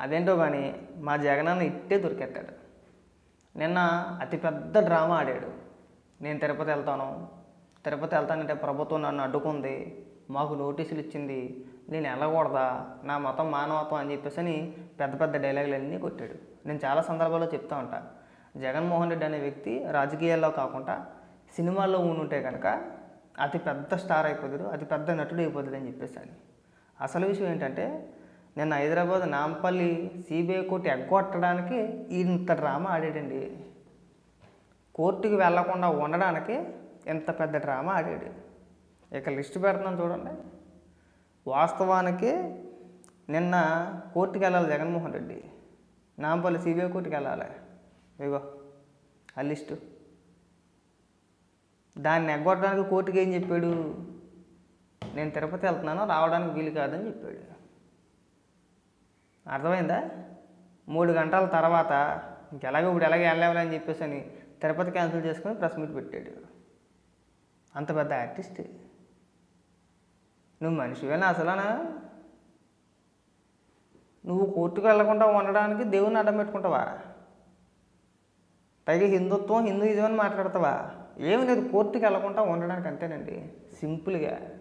అదేంటో కానీ మా జగనన్న ఇట్టే దొరికెట్టాడు నిన్న అతిపెద్ద డ్రామా ఆడాడు. నేను తిరుపతి వెళ్తాను. తిరుపతి వెళ్తానంటే ప్రభుత్వం నన్ను అడ్డుకుంది. మాకు నోటీసులు ఇచ్చింది నేను వెళ్ళకూడదా? నా మతం మానవత్వం అని చెప్పేసి అని పెద్ద పెద్ద డైలాగులు అన్నీ కొట్టాడు. నేను చాలా సందర్భాల్లో చెప్తా ఉంటా. జగన్మోహన్ రెడ్డి అనే వ్యక్తి రాజకీయాల్లో కాకుండా సినిమాల్లో ఉంటే కనుక అతి పెద్ద స్టార్ అయిపోతాడు అతి పెద్ద నటుడు అయిపోతాడు అని చెప్పేసి అని అసలు విషయం ఏంటంటే నిన్న హైదరాబాద్ నాంపల్లి సిబిఐ కోర్టు ఎగ్గొట్టడానికి ఇంత డ్రామా ఆడాడండి. కోర్టుకి వెళ్ళకుండా ఉండడానికి ఇంత పెద్ద డ్రామా ఆడాడు. ఇక లిస్ట్ పెడుతున్నాను చూడండి. వాస్తవానికి నిన్న కోర్టుకి వెళ్ళాలి జగన్మోహన్ రెడ్డి. నాంపల్లి సిబిఐ కోర్టుకి వెళ్ళాలి. ఇగో ఆ లిస్టు. దాన్ని ఎగ్గొట్టడానికి కోర్టుకి ఏం చెప్పాడు? నేను తిరుపతి వెళ్తున్నాను రావడానికి వీలు కాదని చెప్పాడు. అర్థమైందా? మూడు గంటల తర్వాత ఇంకెలాగో ఇప్పుడు ఎలాగ వెళ్ళలేవని చెప్పేసి అని తిరుపతి క్యాన్సిల్ చేసుకొని ప్రెస్ మీట్ పెట్టాడు. అంత పెద్ద ఆర్టిస్ట్ నువ్వు మనిషివేనా అసలనా? నువ్వు కోర్టుకు వెళ్ళకుండా ఉండడానికి దేవుని అడ్డం పెట్టుకుంటావా? పైగా హిందుత్వం హిందూయిజం అని మాట్లాడతావా? ఏమి లేదు కోర్టుకి వెళ్ళకుండా ఉండడానికి అంతేనండి సింపుల్గా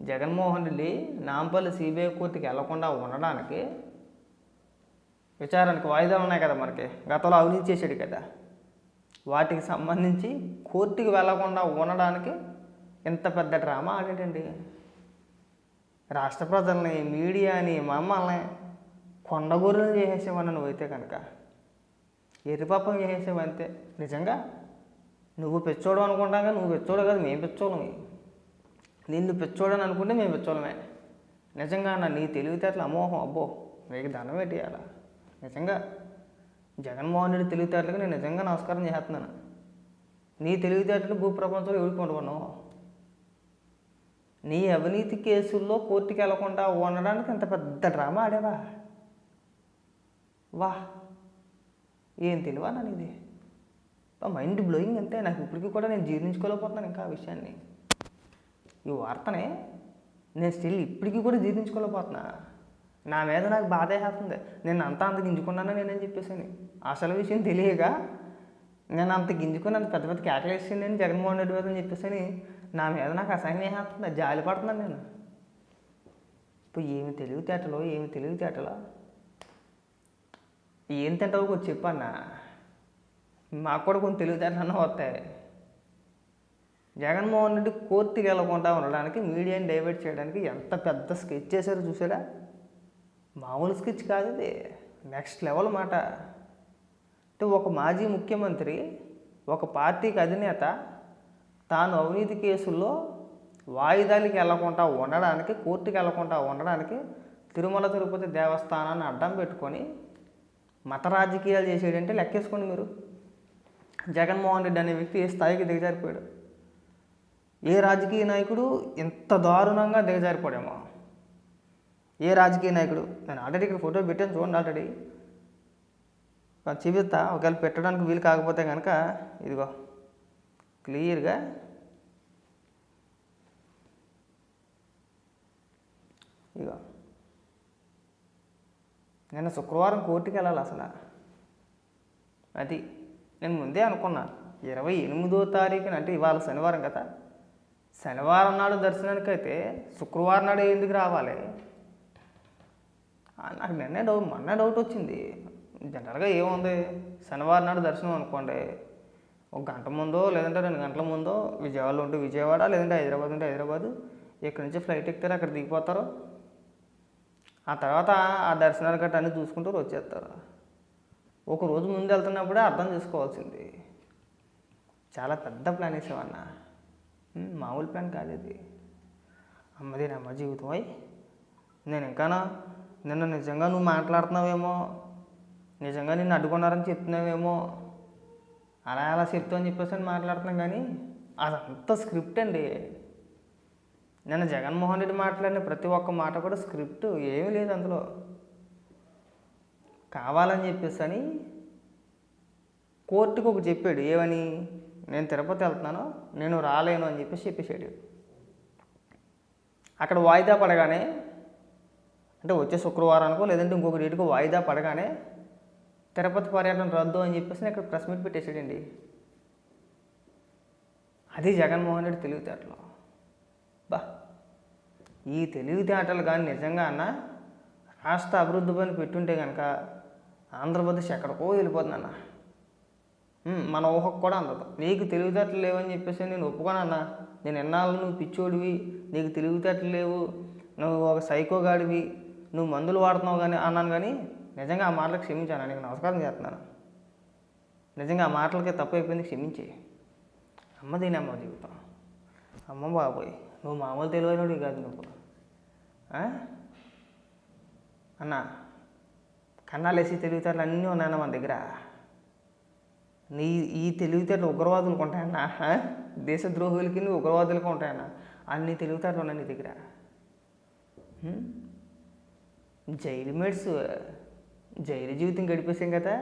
జగన్మోహన్ రెడ్డి నాంపల్లి సిబిఐ కోర్టుకి వెళ్ళకుండా ఉండడానికి విచారానికి వాయిదాలు ఉన్నాయి కదా మనకి. గతంలో అవినీతి చేశాడు కదా. వాటికి సంబంధించి కోర్టుకి వెళ్ళకుండా ఉండడానికి ఇంత పెద్ద డ్రామా ఆడాడండి. రాష్ట్ర ప్రజల్ని మీడియాని మమ్మల్ని కొండగొర్రెలు చేసేసేవన్న నువ్వైతే కనుక. ఎరుపాపం చేసేవంతే అంతే. నిజంగా? నువ్వు పెచ్చోడు అనుకుంటాగా నువ్వు పెచ్చోడు కాదు మేము పెచ్చోళమే నిన్ను పెచ్చోడని అనుకుంటే మేము పెచ్చోళమే నిజంగా నా నీ తెలివితేటలు అమోహం అబ్బో నీకు దండం పెట్టేయాలా నిజంగా జగన్మోహన్ రెడ్డి తెలివితేటలకు నేను నిజంగా నమస్కారం చేస్తున్నాను. నీ తెలివితేటలు భూప్రపంచంలో ఎవరికి ఉండవను నీ అవినీతి కేసుల్లో కోర్టుకి వెళ్ళకుండా ఉండడానికి ఇంత పెద్ద డ్రామా ఆడేవా? వా ఏం తెలివా నాది ఇది మైండ్ బ్లోయింగ్ అంతే. నాకు ఇప్పటికీ కూడా నేను జీర్ణించుకోలేకపోతున్నాను ఇంకా ఆ విషయాన్ని. ఈ వార్తని నేను స్టిల్ ఇప్పటికీ కూడా జీర్ణించుకోలేకపోతున్నా. నా మీద నాకు బాధ వేస్తుంది. నేను అంతా అంత గింజుకున్నాను నేనని చెప్పేసాను అసలు విషయం తెలియక నేను అంత గింజుకుని అంత పెద్ద పెద్ద కేకలేసి నేను జగన్మోహన్ రెడ్డి మీద అని చెప్పేసి నా మీద నాకు అసహ్యం వేస్తుంది. జాలి పడుతున్నాను నేను. ఇప్పుడు ఏమి తెలివితేటలో ఏమి తెలివితేటలో ఏం తింటావు కొంచెం చెప్పన్నా మాకు కూడా కొంచెం తెలివితేటలన్నా వస్తాయి. జగన్మోహన్ రెడ్డి కోర్టుకి వెళ్ళకుండా ఉండడానికి మీడియాని డైవర్ట్ చేయడానికి ఎంత పెద్ద స్కెచ్ చేశారో చూసారా మామూలు స్కెచ్ కాదు ఇది. నెక్స్ట్ లెవెల్ మాట. అంటే ఒక మాజీ ముఖ్యమంత్రి ఒక పార్టీకి అధినేత తాను అవినీతి కేసుల్లో వాయిదాలకి వెళ్ళకుండా ఉండడానికి కోర్టుకి వెళ్ళకుండా ఉండడానికి తిరుమల తిరుపతి దేవస్థానాన్ని అడ్డం పెట్టుకొని మత రాజకీయాలు చేసేటంటే లెక్కేసుకోండి మీరు. జగన్మోహన్ రెడ్డి అనే వ్యక్తి ఏ స్థాయికి దిగజారిపోయాడు? ఏ రాజకీయ నాయకుడు ఇంత దారుణంగా దిగజారిపోడేమో. ఏ రాజకీయ నాయకుడు నేను ఆల్రెడీ ఇక్కడ ఫోటో పెట్టాను చూడండి ఆల్రెడీ చూపిస్తా ఒకవేళ పెట్టడానికి వీలు కాకపోతే కనుక ఇదిగో క్లియర్గా ఇదిగో. నేను శుక్రవారం కోర్టుకి వెళ్ళాలి అసలు. అది నేను ముందే అనుకున్నా ఇరవై ఎనిమిదో తారీఖున అంటే ఇవాళ శనివారం కదా. శనివారం నాడు దర్శనానికి అయితే శుక్రవారం నాడు ఎందుకు రావాలి? నాకు నిన్నే డౌట్ మొన్న డౌట్ వచ్చింది. జనరల్గా ఏముంది? శనివారం నాడు దర్శనం అనుకోండి. ఒక గంట ముందో లేదంటే రెండు గంటల ముందో విజయవాడలో ఉంటే విజయవాడ లేదంటే హైదరాబాద్ ఉంటే హైదరాబాద్. ఇక్కడి నుంచి ఫ్లైట్ ఎక్కుతారు అక్కడ దిగిపోతారు? ఆ తర్వాత ఆ దర్శనాలు గట్రా అన్నీ చూసుకుంటూ వచ్చేస్తారు ఒక రోజు ముందు వెళ్తున్నప్పుడే అర్థం చేసుకోవాల్సింది. చాలా పెద్ద ప్లాన్ వేసేవన్నా. మామూలు ప్లాన్ కాదు ఇది అమ్మది నమ్మ జీవితం. అయి నేను ఇంకానా? నిన్న నిజంగా నువ్వు మాట్లాడుతున్నావేమో? నిజంగా నిన్ను అడ్డుకున్నారని చెప్తున్నావేమో? అలా అలా చెప్తావు అని చెప్పేసి అని మాట్లాడుతున్నాం కానీ అదంతా స్క్రిప్ట్ అండి. నిన్న జగన్మోహన్ రెడ్డి మాట్లాడిన ప్రతి ఒక్క మాట కూడా స్క్రిప్ట్ ఏమీ లేదు అందులో. కావాలని చెప్పేసి అని కోర్టుకు ఒక చెప్పాడు ఏమని? నేను తిరుపతి వెళ్తున్నాను నేను రాలేను అని చెప్పేసి చెప్పేసాడు అక్కడ వాయిదా పడగానే అంటే వచ్చే శుక్రవారానికో లేదంటే ఇంకొక డేటుకో వాయిదా పడగానే తిరుపతి పర్యటన రద్దు అని చెప్పేసి నేను ఇక్కడ ప్రెస్ మీట్ పెట్టేసాడండి అది జగన్మోహన్ రెడ్డి తెలివితేటలు. బా ఈ తెలివితేటలు కానీ నిజంగా అన్న రాష్ట్ర అభివృద్ధి పని పెట్టుంటే కనుక ఆంధ్రప్రదేశ్ ఎక్కడికో వెళ్ళిపోతుందన్న. ఉమ్, మన ఊహకు కూడా అందదు. నీకు తెలివితేటలు లేవని చెప్పేసి నేను ఒప్పుకోనన్నా నేను ఎన్నాళ్ళు నువ్వు పిచ్చోడివి నీకు తెలివితేటలు లేవు నువ్వు ఒక సైకోగాడివి నువ్వు మందులు వాడుతున్నావు కానీ అన్నాను కానీ నిజంగా ఆ మాటలకు క్షమించాను? నీకు నమస్కారం చేస్తున్నాను. నిజంగా ఆ మాటలకే తప్పు అయిపోయింది క్షమించే. అమ్మ దీని అమ్మ జీవితం. అమ్మ బాబోయ్ నువ్వు మామూలు తెలివైనడివి కాదు నువ్వు. అన్నా అన్న కన్నాలేసి తెలివితేటలు అన్నీ ఉన్నాయన్న మన దగ్గర. నీ ఈ తెలివితేటలు ఉగ్రవాదులకు ఉంటాయన్నా దేశద్రోహులకి దేశ ద్రోహులకి నువ్వు ఉగ్రవాదులకు ఉంటాయన్నా అన్ని తెలివితేటలు ఉన్నాయి నీ దగ్గర. జైలు మేట్స్ జైలు జీవితం గడిపేసాం కదా.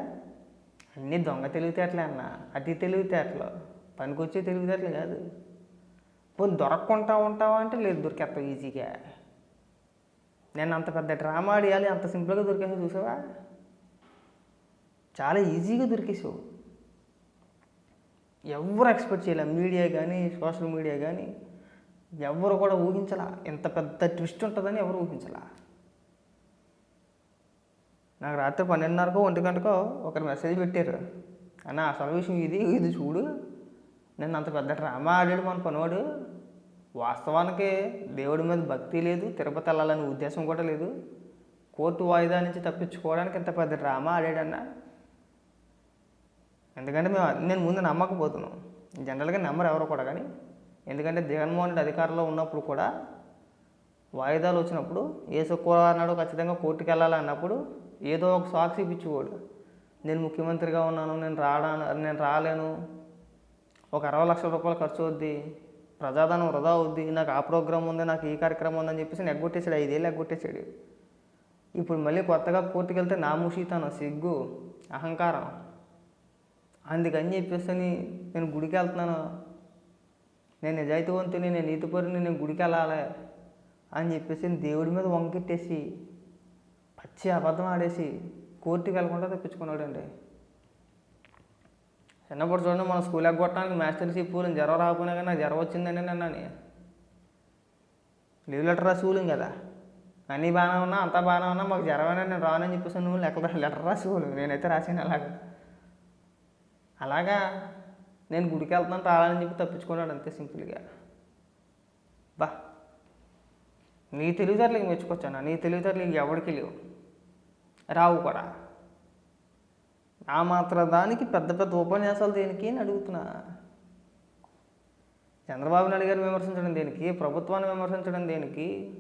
అన్నీ దొంగ తెలివితేటలే అన్న అతి తెలివితేటలు. పనికొచ్చే తెలివితేటలు కాదు. పోనీ దొరక్కుంటా ఉంటావా అంటే లేదు దొరికేస్తావు ఈజీగా. నేను అంత పెద్ద డ్రామా ఆడియాలి అంత సింపుల్గా దొరికేసావు చూసావా? చాలా ఈజీగా దొరికేసావు. ఎవరు ఎక్స్పెక్ట్ చేయలే మీడియా కానీ సోషల్ మీడియా కానీ ఎవరు కూడా ఊహించలా. ఇంత పెద్ద ట్విస్ట్ ఉంటుందని ఎవరు ఊహించలా? నాకు రాత్రి పన్నెండున్నరకో ఒంటి గంటకో ఒకరు మెసేజ్ పెట్టారు. అన్న అసలు విషయం ఇది ఇది చూడు. నేను అంత పెద్ద డ్రామా ఆడాడు మన పనివాడు వాస్తవానికి దేవుడి మీద భక్తి లేదు తిరుపతి వెళ్ళాలనే ఉద్దేశం కూడా లేదు. కోర్టు వాయిదా నుంచి తప్పించుకోవడానికి ఇంత పెద్ద డ్రామా ఆడాడన్నా ఎందుకంటే మేము నేను ముందు నమ్మకపోతున్నాం జనరల్గా నెంబర్ ఎవరు కూడా కానీ. ఎందుకంటే జగన్మోహన్ రెడ్డి అధికారంలో ఉన్నప్పుడు కూడా వాయిదాలు వచ్చినప్పుడు ఏ శుక్రవారం నాడు ఖచ్చితంగా కోర్టుకు వెళ్ళాలి అన్నప్పుడు ఏదో ఒక సాక్షి ఇప్పించేవాడు నేను ముఖ్యమంత్రిగా ఉన్నాను నేను రాడా నేను రాలేను. ఒక అరవై లక్షల రూపాయలు ఖర్చు అవుద్ది ప్రజాధనం వృధా అవుద్ది నాకు ఆ ప్రోగ్రామ్ ఉంది నాకు ఈ కార్యక్రమం ఉందని చెప్పేసి నెగ్గొట్టేశాడు ఐదేళ్ళు ఎగ్గొట్టేశాడు ఇప్పుడు మళ్ళీ కొత్తగా కోర్టుకు వెళ్తే నామూషితనం సిగ్గు అహంకారం. అందుకని చెప్పేసి నేను గుడికి వెళ్తున్నాను. నేను నిజాయితీవంతుని నేను నీతిపరుని నేను గుడికి వెళ్ళాలి అని చెప్పేసి దేవుడి మీద వంకెట్టేసి పచ్చి అబద్ధం ఆడేసి కోర్టుకి వెళ్ళకుండా తెప్పించుకున్నాడండి. చిన్నప్పుడు చూడండి మన స్కూల్ ఎగ్గొట్టడానికి మాస్టర్ చెప్పులు జ్వరం రాకపోయినా కానీ నాకు జ్వరం వచ్చిందని నన్నని లీవ్ లెటర్ రాసుకోలేం కదా. అన్నీ బాగానే ఉన్నా అంతా బాగానే ఉన్నా మాకు జ్వరమైనా? నేను రానని చెప్పేసి నువ్వు లెక్క లెటర్ రాసుకోలేదు నేనైతే రాసాను అలాగా అలాగా నేను గుడికి వెళ్తున్నాను రావాలని చెప్పి తప్పించుకున్నాడు అంతే సింపుల్గా. బా. నీ తెలివితేటలకి మెచ్చుకొచ్చాను? నీ తెలివితేటలకి ఎవరికి లేవు. రావు కూడా. ఆ మాత్రం దానికి పెద్ద పెద్ద ఉపన్యాసాలు దేనికి అని అడుగుతున్నా. చంద్రబాబు నాయుడు గారిని విమర్శించడం దేనికి? ప్రభుత్వాన్ని విమర్శించడం దేనికి?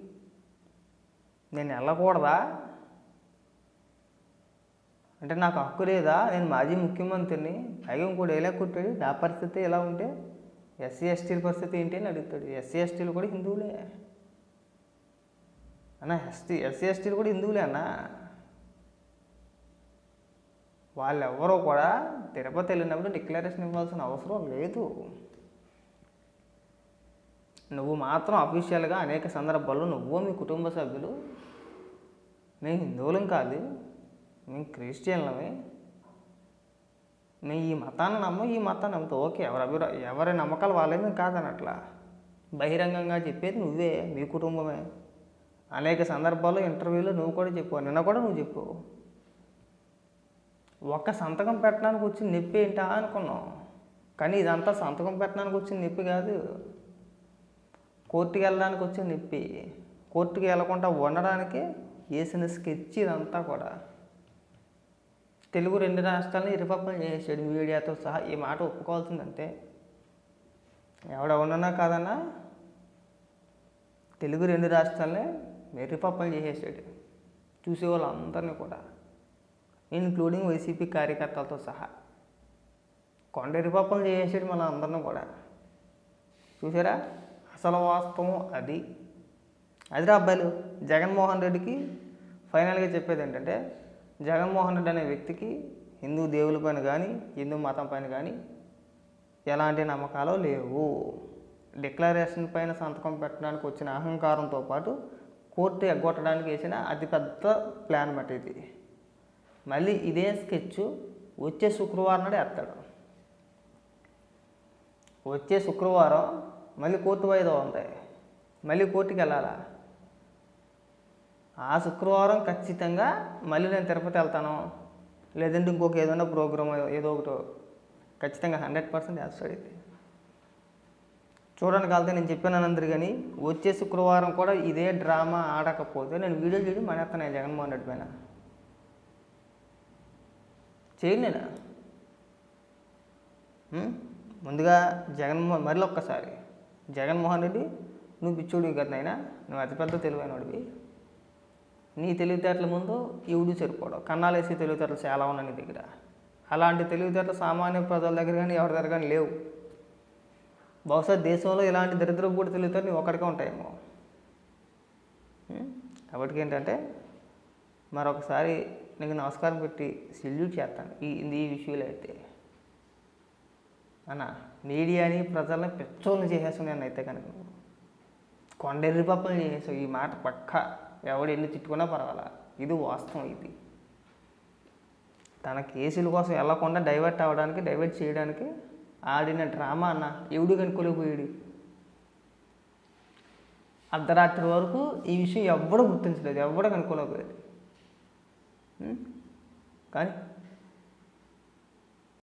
నేను వెళ్ళకూడదా? అంటే నాకు హక్కు లేదా? నేను మాజీ ముఖ్యమంత్రిని. పైగా ఇంకోటి ఎలా కొట్టాడు? నా పరిస్థితి ఎలా ఉంటే? ఎస్సీ ఎస్టీల పరిస్థితి ఏంటి అని అడుగుతాడు. ఎస్సీ ఎస్టీలు కూడా హిందువులే. అన్న ఎస్టీ ఎస్సీ ఎస్టీలు కూడా హిందువులే అన్న. వాళ్ళెవరో కూడా తిరుపతి వెళ్ళినప్పుడు డిక్లరేషన్ ఇవ్వాల్సిన అవసరం లేదు. నువ్వు మాత్రం అఫీషియల్గా అనేక సందర్భాల్లో నువ్వు మీ కుటుంబ సభ్యులు. మేము హిందువులం కాదు. మేము క్రిస్టియన్లమే. మేము ఈ మతాన్ని నమ్మ ఈ మతాన్ని నమ్ముతా ఓకే ఎవరి అభిప్రా ఎవరి నమ్మకాలు వాళ్ళేమి కాదని కాదనట్లా. బహిరంగంగా చెప్పేది నువ్వే మీ కుటుంబమే. అనేక సందర్భాల్లో ఇంటర్వ్యూలో నువ్వు కూడా చెప్పు నిన్న కూడా నువ్వు చెప్పు ఒక్క సంతకం పెట్టడానికి వచ్చిన నొప్పి ఏంటా అనుకున్నాం. కానీ ఇదంతా సంతకం పెట్టడానికి వచ్చిన నొప్పి కాదు. కోర్టుకి వెళ్ళడానికి వచ్చిన నొప్పి. కోర్టుకి వెళ్ళకుండా ఉండడానికి వేసిన స్కెచ్ ఇదంతా కూడా. తెలుగు రెండు రాష్ట్రాలను ఇరుపక్కలు చేసాడు మీడియాతో సహా. ఈ మాట ఒప్పుకోవాల్సిందంటే ఎవడెవడన్నా కాదన్నా? తెలుగు రెండు రాష్ట్రాలనే మెరిపప్పలు చేసేసాడు. చూసేవాళ్ళు వాళ్ళందరినీ కూడా. ఇన్క్లూడింగ్ వైసీపీ కార్యకర్తలతో సహా. కొండరిపప్పలు చేసేసాడు మన అందరిని కూడా. చూసారా? అసలు వాస్తవం అది. అదిరా అబ్బాయిలు జగన్మోహన్ రెడ్డికి ఫైనల్గా చెప్పేది ఏంటంటే జగన్మోహన్ రెడ్డి అనే వ్యక్తికి హిందూ దేవుల పైన కానీ హిందూ మతం పైన కానీ ఎలాంటి నమ్మకాలు లేవు. డిక్లరేషన్ పైన సంతకం పెట్టడానికి వచ్చిన అహంకారంతో పాటు కోర్టు ఎగ్గొట్టడానికి వేసిన అతిపెద్ద ప్లాన్ మాట ఇది. మళ్ళీ ఇదే స్కెచ్ వచ్చే శుక్రవారం నాడు వేస్తాడు. వచ్చే శుక్రవారం మళ్ళీ కోర్టు వాయిదా ఉంది. మళ్ళీ కోర్టుకి వెళ్ళాలా? ఆ శుక్రవారం ఖచ్చితంగా మళ్ళీ నేను తిరుపతి వెళ్తాను. లేదంటే ఇంకొక ఏదైనా ప్రోగ్రామ్ ఏదో ఒకటో ఖచ్చితంగా హండ్రెడ్ పర్సెంట్ వేస్తాడు ఇది చూడడానికి వెళ్తే నేను చెప్పాను అనందరు కానీ వచ్చే శుక్రవారం కూడా ఇదే డ్రామా ఆడకపోతే నేను వీడియో చేయడం మానేస్తాను జగన్మోహన్ రెడ్డి పైన. చేయను నేను. ముందుగా జగన్మోహన్ మరొక్కసారి. జగన్మోహన్ రెడ్డి నువ్వు పిచ్చోడివి కదా నాయన నువ్వు అతిపెద్ద తెలివైనడివి. నీ తెలివితేటల ముందు ఎవడు సరిపోవడం కన్నాలేసి తెలివితేటలు చాలా ఉన్నాయి నీ దగ్గర. అలాంటి తెలివితేటలు సామాన్య ప్రజల దగ్గర కానీ ఎవరి దగ్గర కానీ లేవు. బహుశా దేశంలో ఇలాంటి దరిద్రపు కూడా తెలివితేటలు నీ ఒక్కడికే ఉంటాయేమో. కాబట్టి ఏంటంటే మరొకసారి నీకు నమస్కారం పెట్టి సెల్యూట్ చేస్తాను ఈ ఈ విషయంలో అయితే. అన్న మీడియాని ప్రజల్ని పెచ్చోళ్ళని చేసేస్తాను నేను అయితే కనుక కొండెర్రి పప్పులు చేసేసావు. ఈ మాట పక్క. ఎవడు ఎన్ని తిట్టుకున్నా పర్వాలా? ఇది వాస్తవం ఇది. తన కేసుల కోసం వెళ్ళకుండా డైవర్ట్ అవ్వడానికి డైవర్ట్ చేయడానికి ఆడిన డ్రామా అన్న ఎవడు కనుక్కోలేకపోయాడు? అర్ధరాత్రి వరకు ఈ విషయం ఎవ్వడూ గుర్తించలేదు ఎవ్వడూ కనుక్కోలేకపోయాడు. కానీ